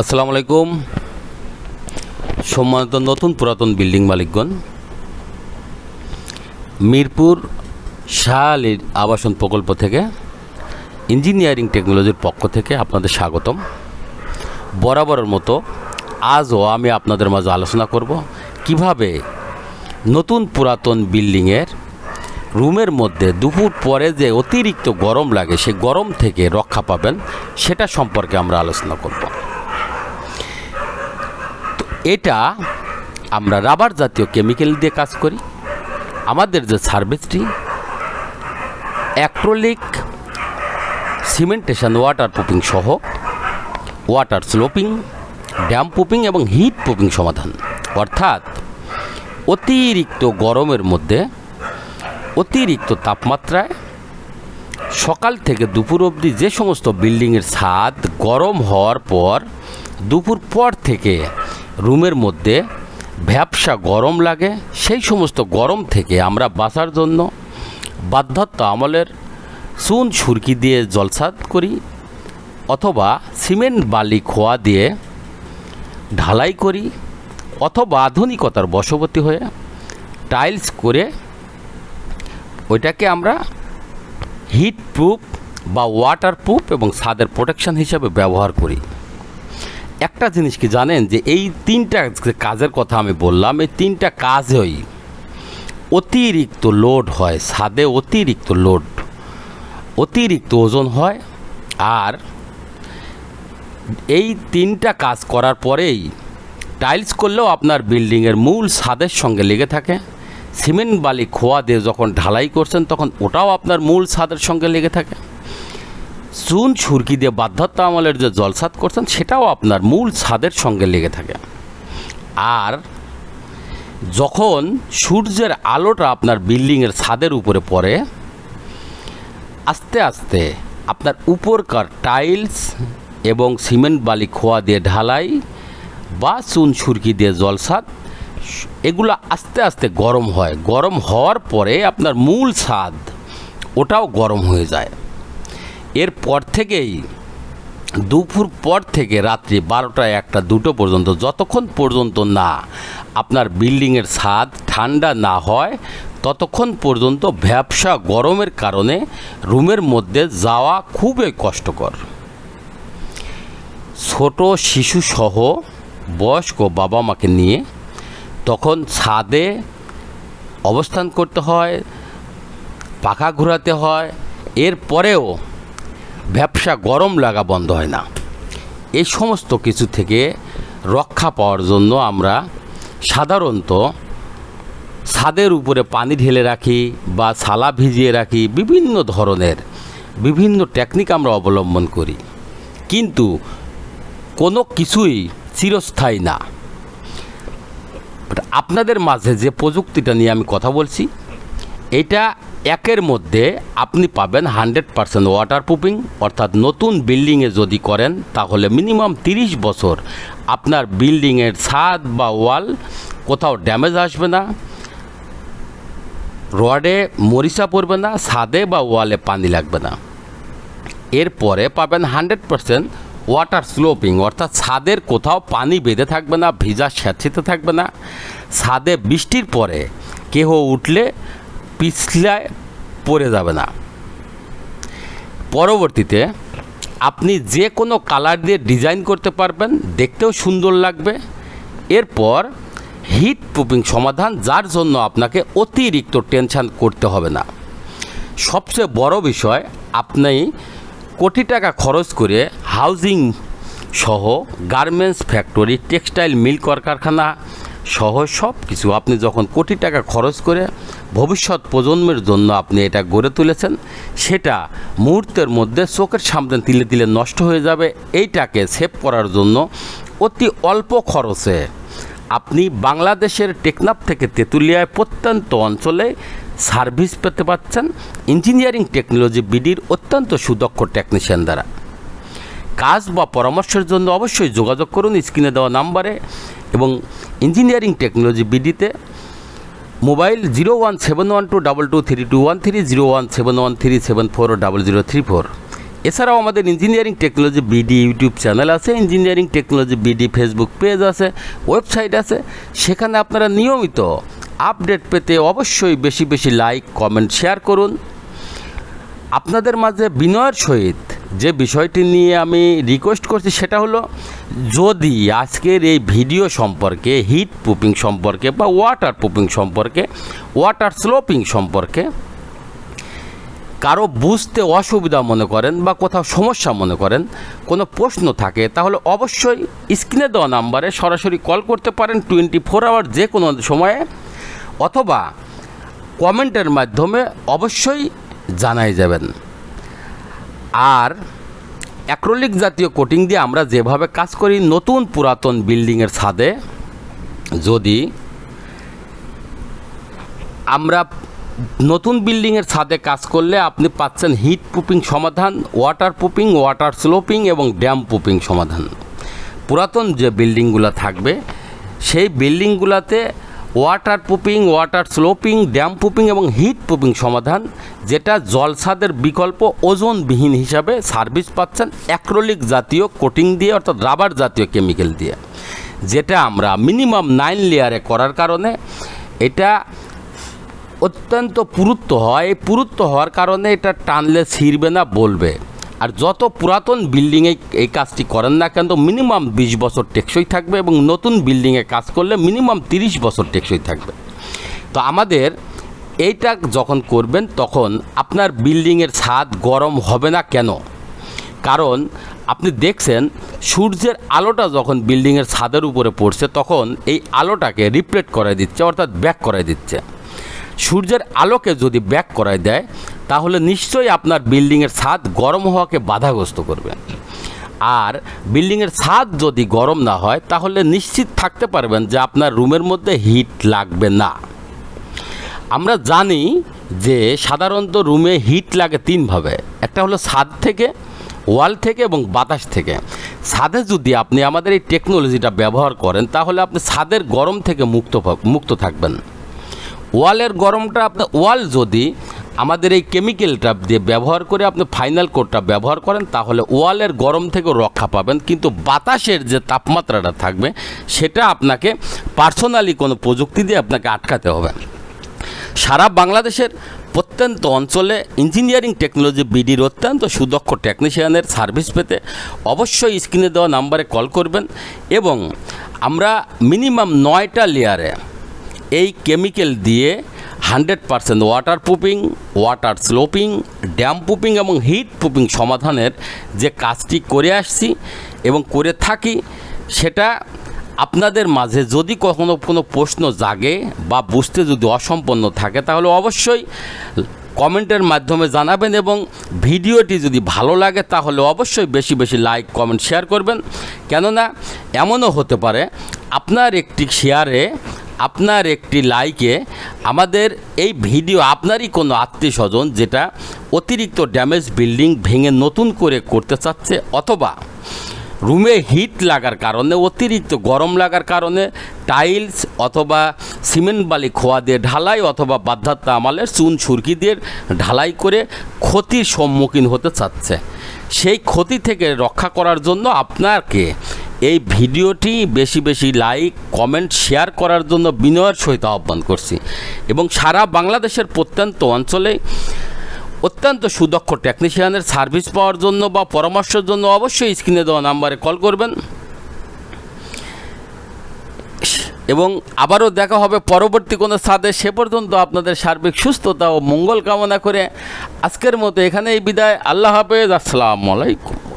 আসসালামু আলাইকুম। সম্মানিত নতুন পুরাতন বিল্ডিং মালিকগণ, মিরপুর শাহ আলীর আবাসন প্রকল্প থেকে ইঞ্জিনিয়ারিং টেকনোলজির পক্ষ থেকে আপনাদের স্বাগতম। বরাবরের মতো আজও আমি আপনাদের মাঝে আলোচনা করব কীভাবে নতুন পুরাতন বিল্ডিংয়ের রুমের মধ্যে দুপুর পরে যে অতিরিক্ত গরম লাগে, সেই গরম থেকে রক্ষা পাবেন, সেটা সম্পর্কে আমরা আলোচনা করব। এটা আমরা রাবার জাতীয় কেমিক্যাল দিয়ে কাজ করি। আমাদের যে সার্ভিসটি অ্যাক্রোলিক সিমেন্টেশন ওয়াটার প্রুফিং সহ ওয়াটার স্লোপিং ড্যাম পুপিং এবং হিট পুপিং সমাধান। অর্থাৎ অতিরিক্ত গরমের মধ্যে অতিরিক্ত তাপমাত্রায় সকাল থেকে দুপুর অবধি যে সমস্ত বিল্ডিংয়ের ছাদ গরম হওয়ার পর, দুপুর পর থেকে রুমের মধ্যে ভ্যাবসা গরম লাগে, সেই সমস্ত গরম থেকে আমরা বাঁচার জন্য বাধ্যত্ব আমলের চুন সুরকি দিয়ে জলসাদ করি অথবা সিমেন্ট বালি খোয়া দিয়ে ঢালাই করি অথবা আধুনিকতার বশবর্তী হয়ে টাইলস করে ওইটাকে আমরা হিট প্রুফ বা ওয়াটার প্রুফ এবং ছাদের প্রোটেকশন হিসাবে ব্যবহার করি। একটা জিনিস কি জানেন যে এই তিনটা কাজের কথা আমি বললাম, এই তিনটা কাজই অতিরিক্ত লোড হয়, ছাদে অতিরিক্ত লোড অতিরিক্ত ওজন হয় আর এই তিনটা কাজ করার পরেই টাইলস করলেও আপনার বিল্ডিংয়ের মূল ছাদের সঙ্গে লেগে থাকে। সিমেন্ট বালি খোয়া দিয়ে যখন ঢালাই করছেন, তখন ওটাও আপনার মূল ছাদের সঙ্গে লেগে থাকে। চুন ছুরকি দিয়ে বাধ্যতা আমলের যে জলসাদ করছেন, সেটাও আপনার মূল ছাদের সঙ্গে লেগে থাকে। আর যখন সূর্যের আলোটা আপনার বিল্ডিংয়ের ছাদের উপরে পড়ে, আস্তে আস্তে আপনার উপরকার টাইলস এবং সিমেন্ট বালি খোয়া দিয়ে ঢালাই বা চুন সুরকি দিয়ে জলসাদ এগুলো আস্তে আস্তে গরম হয়। গরম হওয়ার পরে আপনার মূল স্বাদ ওটাও গরম হয়ে যায়। এরপর থেকেই, দুপুর পর থেকে রাত্রি বারোটা একটা দুটো পর্যন্ত, যতক্ষণ পর্যন্ত না আপনার বিল্ডিংয়ের ছাদ ঠান্ডা না হয়, ততক্ষণ পর্যন্ত ভ্যাবসা গরমের কারণে রুমের মধ্যে যাওয়া খুবই কষ্টকর। ছোট শিশুসহ বয়স্ক বাবা মাকে নিয়ে তখন ছাদে অবস্থান করতে হয়, পাখা ঘোরাতে হয়, এরপরেও ব্যবসা গরম লাগা বন্ধ হয় না। এই সমস্ত কিছু থেকে রক্ষা পাওয়ার জন্য আমরা সাধারণত ছাদের উপরে পানি ঢেলে রাখি বা ছালা ভিজিয়ে রাখি, বিভিন্ন ধরনের বিভিন্ন টেকনিক আমরা অবলম্বন করি। কিন্তু কোনো কিছুই চিরস্থায়ী না। আপনাদের মাঝে যে প্রযুক্তিটা নিয়ে আমি কথা বলছি, এটা একের মধ্যে আপনি পাবেন হান্ড্রেড পারসেন্ট ওয়াটার প্রুফিং অর্থাৎ নতুন বিল্ডিংয়ে যদি করেন, তাহলে মিনিমাম তিরিশ বছর আপনার বিল্ডিংয়ের ছাদ বা ওয়াল কোথাও ড্যামেজ আসবে না রডে মরিচা পড়বে না, ছাদে বা ওয়ালে পানি লাগবে না। এরপরে পাবেন হান্ড্রেড পারসেন্ট ওয়াটার স্লোপিং অর্থাৎ ছাদের কোথাও পানি বেঁধে থাকবে না, ভিজা স্যাঁচিতে থাকবে না। ছাদে বৃষ্টির পরে কেহ উঠলে পিছলায় পড়ে যাবে না। পরবর্তীতে আপনি যে কোনো কালার দিয়ে ডিজাইন করতে পারবেন, দেখতেও সুন্দর লাগবে। এরপর হিট প্রুফিং সমাধান, যার জন্য আপনাকে অতিরিক্ত টেনশান করতে হবে না। সবচেয়ে বড় বিষয়, আপনি কোটি টাকা খরচ করে হাউজিং সহ গার্মেন্টস ফ্যাক্টরি টেক্সটাইল মিল কলকারখানা সহ সব কিছু। আপনি যখন কোটি টাকা খরচ করে ভবিষ্যৎ প্রজন্মের জন্য আপনি এটা গড়ে তুলেছেন, সেটা মুহূর্তের মধ্যে চোখের সামনে তিলে তিলে নষ্ট হয়ে যাবে। এইটাকে সেভ করার জন্য অতি অল্প খরচে আপনি বাংলাদেশের টেকনাফ থেকে তেঁতুলিয়ায় প্রত্যন্ত অঞ্চলে সার্ভিস পেতে পাচ্ছেন। ইঞ্জিনিয়ারিং টেকনোলজি বিডির অত্যন্ত সুদক্ষ টেকনিশিয়ান দ্বারা। কাজ বা পরামর্শের জন্য অবশ্যই যোগাযোগ করুন স্ক্রিনে দেওয়া নাম্বারে এবং engineering technology বিডিতে mobile zero one seven one two double two three two one three zero one seven one three seven four double zero three four. এছাড়াও আমাদের engineering technology BD YouTube channel আছে, engineering technology BD Facebook page আছে, website আছে। সেখানে আপনারা নিয়মিত update পেতে অবশ্যই বেশি বেশি লাইক, কমেন্ট, শেয়ার করুন। আপনাদের মাঝে বিনয়ের সহিত যে বিষয়টি নিয়ে আমি রিকোয়েস্ট করছি সেটা হলো, যদি আজকের এই ভিডিও সম্পর্কে হিট প্রুফিং সম্পর্কে বা ওয়াটার প্রুফিং সম্পর্কে ওয়াটার স্লোপিং সম্পর্কে কারও বুঝতে অসুবিধা মনে করেন বা কোথাও সমস্যা মনে করেন, কোনো প্রশ্ন থাকে, তাহলে অবশ্যই স্ক্রিনে দেওয়া নাম্বারে সরাসরি কল করতে পারেন টোয়েন্টি ফোর আওয়ার যে কোনো সময়ে, অথবা কমেন্টের মাধ্যমে অবশ্যই জানাই যাবেন। আর অ্যাক্রোলিক জাতীয় কোটিং দিয়ে আমরা যেভাবে কাজ করি নতুন পুরাতন বিল্ডিংয়ের ছাদে, যদি আমরা নতুন বিল্ডিংয়ের ছাদে কাজ করলে আপনি পাচ্ছেন হিট প্রুফিং সমাধান, ওয়াটার প্রুফিং ওয়াটার স্লোপিং এবং ড্যাম প্রুফিং সমাধান। পুরাতন যে বিল্ডিংগুলো থাকবে, সেই বিল্ডিংগুলোতে ওয়াটার পুপিং, ওয়াটার স্লোপিং, ড্যাম পুপিং এবং হিট পুপিং সমাধান, যেটা জলসাদের বিকল্প ওজনবিহীন হিসাবে সার্ভিস পাচ্ছেন অ্যাক্রোলিক জাতীয় কোটিং দিয়ে অর্থাৎ রাবার জাতীয় কেমিক্যাল দিয়ে। যেটা আমরা মিনিমাম নাইন লেয়ারে করার কারণে এটা অত্যন্ত পুরুত্ব হয়। পুরুত্ব হওয়ার কারণে এটা টানলে ছিঁড়বে না, বলবে। আর যত পুরাতন বিল্ডিংয়ে এই কাজটি করেন না কেন মিনিমাম বিশ বছর টেকসই থাকবে এবং নতুন বিল্ডিংয়ে কাজ করলে মিনিমাম তিরিশ বছর টেকসই থাকবে। তো আমাদের এইটা যখন করবেন, তখন আপনার বিল্ডিংয়ের ছাদ গরম হবে না কেন? কারণ আপনি দেখছেন, সূর্যের আলোটা যখন বিল্ডিংয়ের ছাদের উপরে পড়ছে, তখন এই আলোটাকে রিফ্লেক্ট করে দিচ্ছে, অর্থাৎ ব্যাক করে দিচ্ছে। সূর্যের আলোকে যদি ব্যাক করায় দেয় তাহলে নিশ্চয়ই আপনার বিল্ডিংয়ের ছাদ গরম হওয়াকে বাধাগ্রস্ত করবে। আর বিল্ডিংয়ের ছাদ যদি গরম না হয়, তাহলে নিশ্চিত থাকতে পারবেন যে আপনার রুমের মধ্যে হিট লাগবে না। আমরা জানি যে সাধারণত রুমে হিট লাগে তিনভাবে একটা হলো ছাদ থেকে, ওয়াল থেকে এবং বাতাস থেকে। ছাদে যদি আপনি আমাদের এই টেকনোলজিটা ব্যবহার করেন, তাহলে আপনি ছাদের গরম থেকে মুক্ত মুক্ত থাকবেন। ওয়ালের গরমটা আপনার ওয়াল যদি আমাদের এই কেমিক্যালটা দিয়ে ব্যবহার করে আপনি ফাইনাল কোডটা ব্যবহার করেন, তাহলে ওয়ালের গরম থেকে রক্ষা পাবেন। কিন্তু বাতাসের যে তাপমাত্রাটা থাকবে, সেটা আপনাকে পার্সোনালি কোনো প্রযুক্তি দিয়ে আপনাকে আটকাতে হবে। সারা বাংলাদেশের প্রত্যন্ত অঞ্চলে ইঞ্জিনিয়ারিং টেকনোলজি বিডির অত্যন্ত সুদক্ষ টেকনিশিয়ানের সার্ভিস পেতে অবশ্যই স্ক্রিনে দেওয়া নাম্বারে কল করবেন এবং আমরা মিনিমাম নয়টা লেয়ারে এই কেমিক্যাল দিয়ে hundred percent water proofing water sloping damp proofing এবং হিট প্রুফিং সমাধানের যে কাজটি করে আসছি এবং করে থাকি, সেটা আপনাদের মাঝে যদি কখনো কোনো প্রশ্ন জাগে বা বুঝতে যদি অসম্পন্ন থাকে, তাহলে অবশ্যই কমেন্টের মাধ্যমে জানাবেন এবং ভিডিওটি যদি ভালো লাগে, তাহলে অবশ্যই বেশি বেশি লাইক, কমেন্ট, শেয়ার করবেন। কেননা, এমনও হতে পারে, আপনার একটি শেয়ারে আপনার একটি লাইকে আমাদের এই ভিডিও আপনারই কোনো আত্মীয় স্বজন যেটা অতিরিক্ত ড্যামেজ বিল্ডিং ভেঙে নতুন করে করতে চাচ্ছে অথবা রুমে হিট লাগার কারণে, অতিরিক্ত গরম লাগার কারণে টাইলস অথবা সিমেন্ট বালি খোয়া দিয়ে ঢালাই অথবা বাধ্যাত্ম আমালের চুন সুরকি দিয়ে ঢালাই করে ক্ষতির সম্মুখীন হতে চাচ্ছে। সেই ক্ষতি থেকে রক্ষা করার জন্য আপনাকে এই ভিডিওটি বেশি বেশি লাইক, কমেন্ট, শেয়ার করার জন্য বিনয়ের সহিত আহ্বান করছি। এবং সারা বাংলাদেশের প্রত্যন্ত অঞ্চলে অত্যন্ত সুদক্ষ টেকনিশিয়ানের সার্ভিস পাওয়ার জন্য বা পরামর্শের জন্য অবশ্যই স্ক্রিনে দেওয়া নাম্বারে কল করবেন। এবং আবারও দেখা হবে পরবর্তী কোনো সাদে সে পর্যন্ত আপনাদের সার্বিক সুস্থতা ও মঙ্গল কামনা করে আজকের মতো এখানেই বিদায়। আল্লাহ হাফেজ। আসসালামু আলাইকুম।